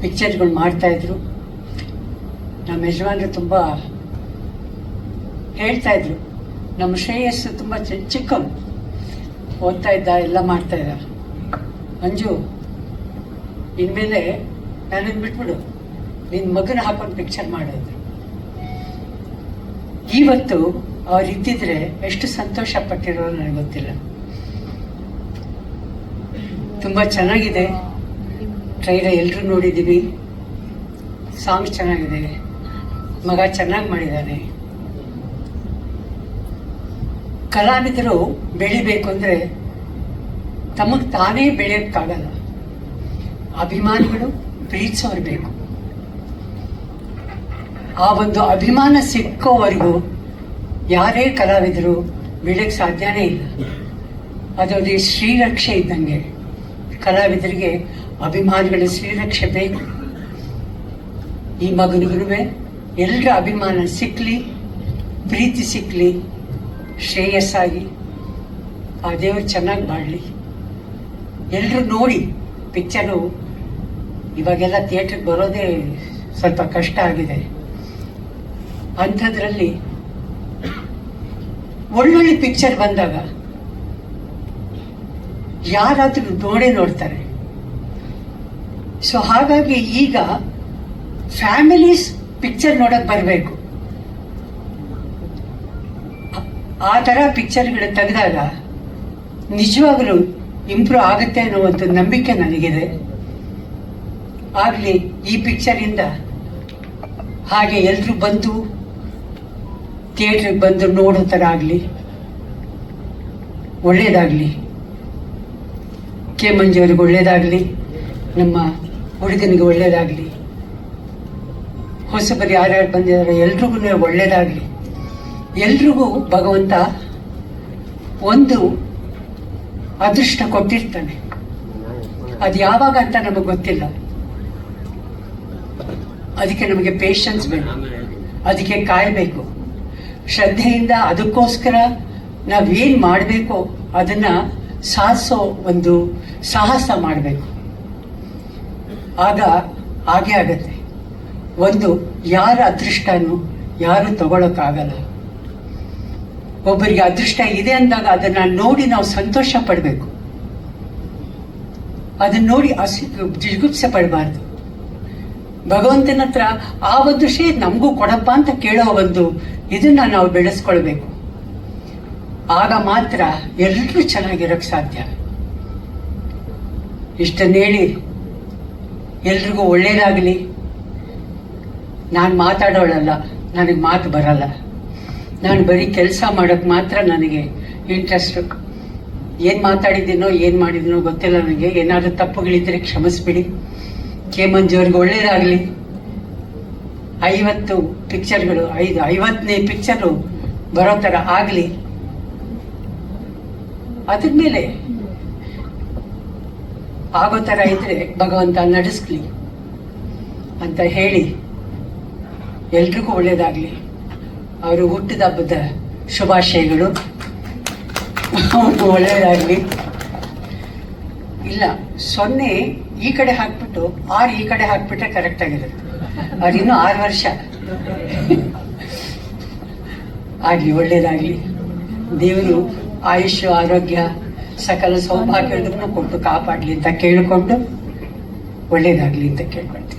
ಪಿಕ್ಚರ್ಗಳು ಮಾಡ್ತಾಯಿದ್ರು ನಮ್ಮ ಯಜಮಾನರು ತುಂಬ ಹೇಳ್ತಾ ಇದ್ರು. ನಮ್ಮ ಶ್ರೇಯಸ್ಸು ತುಂಬ ಚಿ- ಚಿಕ್ಕವನು ಓದ್ತಾ ಇದ್ದ, ಎಲ್ಲ ಮಾಡ್ತಾ ಇದ್ದ. ಮಂಜು, ಇನ್ಮೇಲೆ ನನಗೆ ಬಿಟ್ಬಿಡು. ನಿನ್ನ ಮಗನ ಹಾಕೊಂಡು ಪಿಕ್ಚರ್ ಮಾಡೋದು. ಇವತ್ತು ಅವ್ರು ಇದ್ದಿದ್ರೆ ಎಷ್ಟು ಸಂತೋಷ ಪಟ್ಟಿರೋ ನನಗೆ ಗೊತ್ತಿಲ್ಲ. ತುಂಬ ಚೆನ್ನಾಗಿದೆ. ಟ್ರೈಲರ್ ಎಲ್ಲರೂ ನೋಡಿದ್ದೀವಿ ಸಾಂಗ್ ಚೆನ್ನಾಗಿದೆ. ಮಗ ಚೆನ್ನಾಗಿ ಮಾಡಿದ್ದಾನೆ ಕಲಾವಿದರು ಬೆಳಿಬೇಕು ಅಂದರೆ ತಮಗೆ ತಾನೇ ಬೆಳೆಯೋಕ್ಕಾಗಲ್ಲ. ಅಭಿಮಾನಿಗಳು ಪ್ರೀತಿಸೋರು ಬೇಕು. ಆ ಒಂದು ಅಭಿಮಾನ ಸಿಕ್ಕೋವರೆಗೂ ಯಾರೇ ಕಲಾವಿದರು ಬೆಳೆಯಕ್ಕೆ ಸಾಧ್ಯನೇ ಇಲ್ಲ. ಅದೊಂದು ಶ್ರೀರಕ್ಷೆ ಇದ್ದಂಗೆ. ಕಲಾವಿದರಿಗೆ ಅಭಿಮಾನಿಗಳ ಶ್ರೀರಕ್ಷೆ ಬೇಕು ಈ ಮಗನಿಗೂ ಎಲ್ಲರ ಅಭಿಮಾನ ಸಿಕ್ಕಲಿ ಪ್ರೀತಿ ಸಿಕ್ಕಲಿ ಶ್ರೇಯಸ್ಸಾಗಿ ಆ ದೇವರು ಚೆನ್ನಾಗಿ ಮಾಡಲಿ ಎಲ್ಲರೂ ನೋಡಿ ಪಿಕ್ಚರು, ಇವಾಗೆಲ್ಲ ಥಿಯೇಟ್ರಿಗೆ ಬರೋದೇ ಸ್ವಲ್ಪ ಕಷ್ಟ ಆಗಿದೆ. ಅಂಥದ್ರಲ್ಲಿ ಒಳ್ಳೊಳ್ಳೆ ಪಿಕ್ಚರ್ ಬಂದಾಗ ಯಾರಾದರೂ ನೋಡೇ ನೋಡ್ತಾರೆ. ಸೊ ಹಾಗಾಗಿ ಈಗ ಫ್ಯಾಮಿಲೀಸ್ ಪಿಕ್ಚರ್ ನೋಡಕ್ ಬರಬೇಕು. ಆ ಥರ ಪಿಕ್ಚರ್ಗಳು ತೆಗೆದಾಗ ನಿಜವಾಗಲೂ ಇಂಪ್ರೂವ್ ಆಗುತ್ತೆ ಅನ್ನುವಂಥ ನಂಬಿಕೆ ನನಗಿದೆ. ಆಗಲಿ, ಈ ಪಿಕ್ಚರಿಂದ ಹಾಗೆ ಎಲ್ಲರೂ ಬಂದು ಥಿಯೇಟ್ರಿಗೆ ಬಂದು ನೋಡೋ ಥರ ಆಗಲಿ, ಒಳ್ಳೇದಾಗಲಿ. ಕೆ ಮಂಜುವರಿಗೆ ಒಳ್ಳೇದಾಗಲಿ, ನಮ್ಮ ಹುಡುಗನಿಗೆ ಒಳ್ಳೇದಾಗಲಿ, ಹೊಸಬರು ಯಾರ್ಯಾರು ಬಂದಿದ್ದಾರೆ, ಎಲ್ರಿಗೂ ಒಳ್ಳೇದಾಗಲಿ. ಎಲ್ರಿಗೂ ಭಗವಂತ ಒಂದು ಅದೃಷ್ಟ ಕೊಟ್ಟಿರ್ತಾನೆ. ಅದು ಯಾವಾಗ ಅಂತ ನಮಗೆ ಗೊತ್ತಿಲ್ಲ. ಅದಕ್ಕೆ ನಮಗೆ ಪೇಷನ್ಸ್ ಬೇಕು ಅದಕ್ಕೆ ಕಾಯಬೇಕು. ಶ್ರದ್ಧೆಯಿಂದ ಅದಕ್ಕೋಸ್ಕರ ನಾವೇನು ಮಾಡಬೇಕು ಅದನ್ನ ಸಾಧಿಸೋ ಒಂದು ಸಾಹಸ ಮಾಡಬೇಕು. ಆಗ ಹಾಗೆ ಆಗತ್ತೆ. ಒಂದು ಯಾರ ಅದೃಷ್ಟನೂ ಯಾರು ತಗೊಳಕ್ಕಾಗಲ್ಲ. ಒಬ್ಬರಿಗೆ ಅದೃಷ್ಟ ಇದೆ ಅಂದಾಗ ಅದನ್ನ ನೋಡಿ ನಾವು ಸಂತೋಷ ಪಡಬೇಕು. ಅದನ್ನ ನೋಡಿ ಅಸಿ, ಜಿಗುಪ್ಸೆ ಪಡಬಾರ್ದು. ಭಗವಂತನ ಹತ್ರ ಆ ಒಂದು ಶೇ ನಮಗೂ ಕೊಡಪ್ಪ ಅಂತ ಕೇಳೋ ಒಂದು ಇದನ್ನ ನಾವು ಬೆಳೆಸ್ಕೊಳ್ಬೇಕು. ಆಗ ಮಾತ್ರ ಎಲ್ಲರೂ ಚೆನ್ನಾಗಿರೋಕ್ಕೆ ಸಾಧ್ಯ. ಇಷ್ಟನ್ನು ಹೇಳಿ, ಎಲ್ರಿಗೂ ಒಳ್ಳೇದಾಗಲಿ. ನಾನು ಮಾತಾಡೋಳಲ್ಲ, ನನಗೆ ಮಾತು ಬರಲ್ಲ. ನಾನು ಬರೀ ಕೆಲಸ ಮಾಡೋಕ್ಕೆ ಮಾತ್ರ ನನಗೆ ಇಂಟ್ರೆಸ್ಟ್ ಏನು ಮಾತಾಡಿದ್ದೀನೋ, ಏನು ಮಾಡಿದ್ದೀನೋ ಗೊತ್ತಿಲ್ಲ ನನಗೆ ಏನಾದರೂ ತಪ್ಪುಗಳಿದ್ದರೆ ಕ್ಷಮಿಸ್ಬಿಡಿ. ಕೆ ಮಂಜು ಅವ್ರಿಗೆ ಒಳ್ಳೇದಾಗಲಿ. ಐವತ್ತು ಪಿಕ್ಚರ್ಗಳು ಐದು ಐವತ್ತನೇ ಪಿಕ್ಚರು ಬರೋ ಥರ ಆಗಲಿ. ಅದಾದ್ಮೇಲೆ ಆಗೋ ಥರ ಇದ್ರೆ ಭಗವಂತ ನಡೆಸ್ಲಿ ಅಂತ ಹೇಳಿ ಎಲ್ರಿಗೂ ಒಳ್ಳೇದಾಗಲಿ. ಅವರು ಹುಟ್ಟಿದ ಹಬ್ಬದ ಶುಭಾಶಯಗಳು. ಒಳ್ಳೇದಾಗಲಿ. ಇಲ್ಲ, ಸೊನ್ನೆ ಈ ಕಡೆ ಹಾಕ್ಬಿಟ್ಟು ಆರು ಈ ಕಡೆ ಹಾಕ್ಬಿಟ್ರೆ ಕರೆಕ್ಟ್ ಆಗಿರುತ್ತೆ. ಅವ್ರು ಇನ್ನೂ ಆರು ವರ್ಷ. ಆಗ್ಲಿ, ಒಳ್ಳೇದಾಗಲಿ. ದೇವರು ಆಯುಷ್ ಆರೋಗ್ಯ ಸಕಲ ಸೌಭಾಗ್ಯದನ್ನು ಕೊಟ್ಟು ಕಾಪಾಡಲಿ ಅಂತ ಕೇಳಿಕೊಂಡು ಒಳ್ಳೇದಾಗಲಿ ಅಂತ ಕೇಳ್ಕೊಳ್ತೀನಿ.